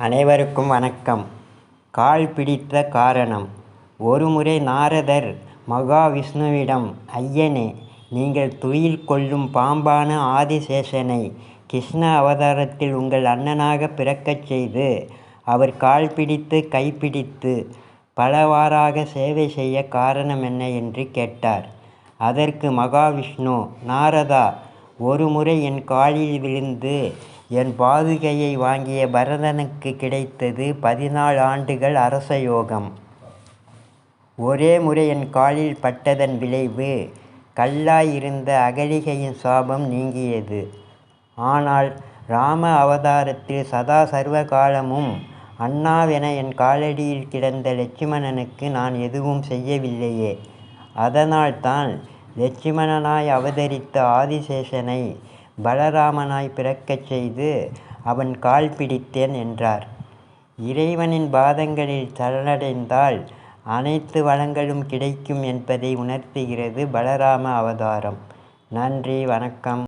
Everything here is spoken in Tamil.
அனைவருக்கும் வணக்கம். கால் பிடித்த காரணம். ஒருமுறை நாரதர் மகாவிஷ்ணுவிடம் ஐயனே நீங்கள் துயில் கொள்ளும் பாம்பான ஆதிசேஷனை கிருஷ்ண அவதாரத்தில் உங்கள் அண்ணனாக பிறக்கச் செய்து அவர் கால் பிடித்து கைப்பிடித்து பலவாறாக சேவை செய்ய காரணம் என்ன? என்று கேட்டார். அதற்கு மகாவிஷ்ணு நாரதா ஒருமுறை என் காலில் விழுந்து என் பாதுகையை வாங்கிய பரதனுக்கு கிடைத்தது பதினாலு ஆண்டுகள் அரச யோகம் ஒரே முறை என் காலில் பட்டதன் விளைவு கல்லாய் இருந்த அகலிகையின் சாபம் நீங்கியது. ஆனால் ராம அவதாரத்தில் சதா சர்வ காலமும் அண்ணாவென என் காலடியில் கிடந்த லட்சுமணனுக்கு நான் எதுவும் செய்யவில்லையே. அதனால்தான் லட்சுமணனாய் அவதரித்த ஆதிசேஷனை பலராமனாய் பிறக்கச் செய்து அவன் கால் பிடித்தேன் என்றார். இறைவனின் பாதங்களில் சரணடைந்தால் அனைத்து வளங்களும் கிடைக்கும் என்பதை உணர்த்துகிறது பலராம அவதாரம். நன்றி வணக்கம்.